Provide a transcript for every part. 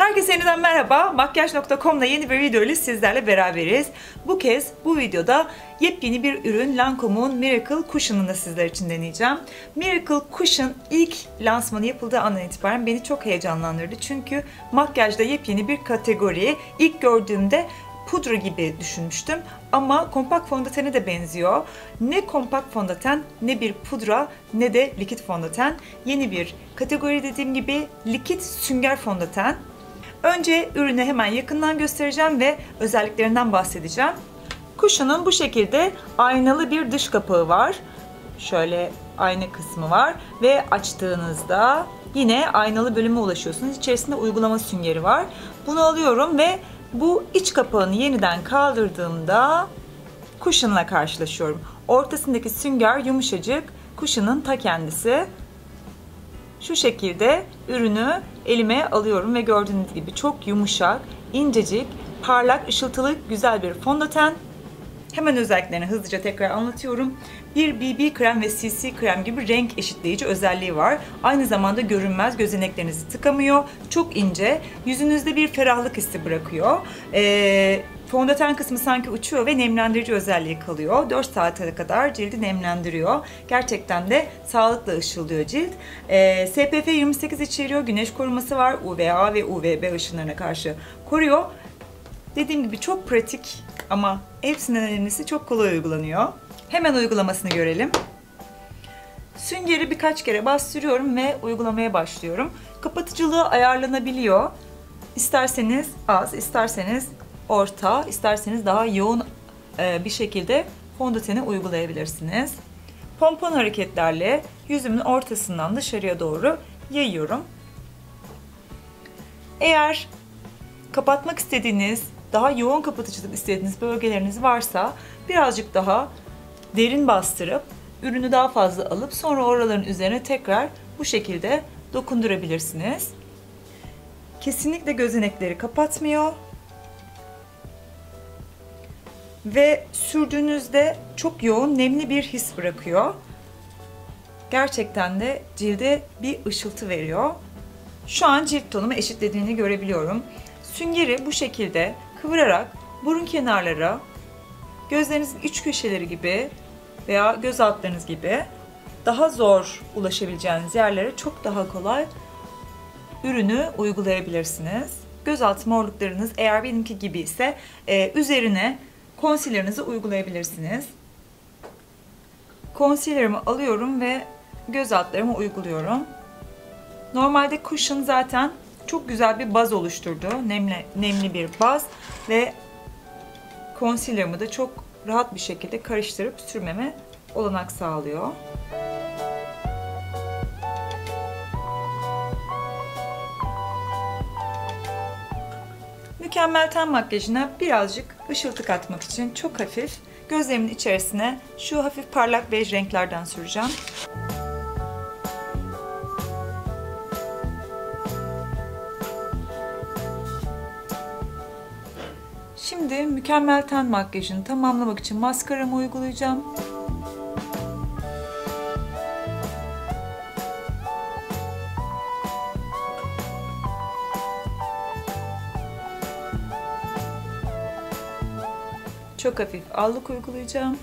Herkese yeniden merhaba. Makyaj.com'da yeni bir video ile sizlerle beraberiz. Bu kez bu videoda yepyeni bir ürün Lancome'un Miracle Cushion'ını sizler için deneyeceğim. Miracle Cushion ilk lansmanı yapıldığı andan itibaren beni çok heyecanlandırdı. Çünkü makyajda yepyeni bir kategori. İlk gördüğümde pudra gibi düşünmüştüm ama kompakt fondötene de benziyor. Ne kompakt fondöten ne bir pudra ne de likit fondöten. Yeni bir kategori dediğim gibi likit sünger fondöten. Önce ürünü hemen yakından göstereceğim ve özelliklerinden bahsedeceğim. Kuşunun bu şekilde aynalı bir dış kapağı var. Şöyle ayna kısmı var ve açtığınızda yine aynalı bölüme ulaşıyorsunuz. İçerisinde uygulama süngeri var. Bunu alıyorum ve bu iç kapağını yeniden kaldırdığımda kuşunla karşılaşıyorum. Ortasındaki sünger yumuşacık, kuşunun ta kendisi. Şu şekilde ürünü elime alıyorum ve gördüğünüz gibi çok yumuşak, incecik, parlak, ışıltılı güzel bir fondöten. Hemen özelliklerini hızlıca tekrar anlatıyorum. Bir BB krem ve CC krem gibi renk eşitleyici özelliği var. Aynı zamanda görünmez, gözeneklerinizi tıkamıyor. Çok ince, yüzünüzde bir ferahlık hissi bırakıyor. Ee, Fondöten kısmı sanki uçuyor ve nemlendirici özelliği kalıyor. 4 saate kadar cildi nemlendiriyor. Gerçekten de sağlıklı ışıldıyor cilt. E, SPF 28 içeriyor. Güneş koruması var. UVA ve UVB ışınlarına karşı koruyor. Dediğim gibi çok pratik ama hepsinden önemlisi çok kolay uygulanıyor. Hemen uygulamasını görelim. Süngeri birkaç kere bastırıyorum ve uygulamaya başlıyorum. Kapatıcılığı ayarlanabiliyor. İsterseniz az, isterseniz orta, isterseniz daha yoğun e, bir şekilde fondöteni uygulayabilirsiniz. Pompon hareketlerle yüzümün ortasından dışarıya doğru yayıyorum. Eğer kapatmak istediğiniz, daha yoğun kapatıcılık istediğiniz bölgeleriniz varsa birazcık daha derin bastırıp ürünü daha fazla alıp sonra oraların üzerine tekrar bu şekilde dokundurabilirsiniz. Kesinlikle gözenekleri kapatmıyor ve sürdüğünüzde çok yoğun nemli bir his bırakıyor. Gerçekten de cilde bir ışıltı veriyor. Şu an cilt tonumu eşitlediğini görebiliyorum. Süngeri bu şekilde kıvırarak burun kenarlara, gözlerinizin iç köşeleri gibi veya göz altlarınız gibi daha zor ulaşabileceğiniz yerlere çok daha kolay ürünü uygulayabilirsiniz. Gözaltı morluklarınız eğer benimki gibi ise e, üzerine concealer'ınızı uygulayabilirsiniz. Concealer'ımı alıyorum ve göz altlarıma uyguluyorum. Normalde cushion zaten çok güzel bir baz oluşturdu. Nemli, nemli bir baz ve concealer'ımı da çok rahat bir şekilde karıştırıp sürmeme olanak sağlıyor. Mükemmel ten makyajına birazcık ışıltı katmak için çok hafif gözlerimin içerisine şu hafif parlak bej renklerden süreceğim. Şimdi mükemmel ten makyajını tamamlamak için maskaramı uygulayacağım. Çok hafif allık uygulayacağım.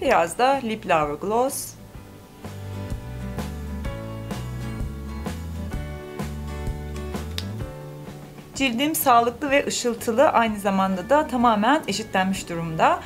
Biraz da Lip Lover Gloss. Cildim sağlıklı ve ışıltılı aynı zamanda da tamamen eşitlenmiş durumda.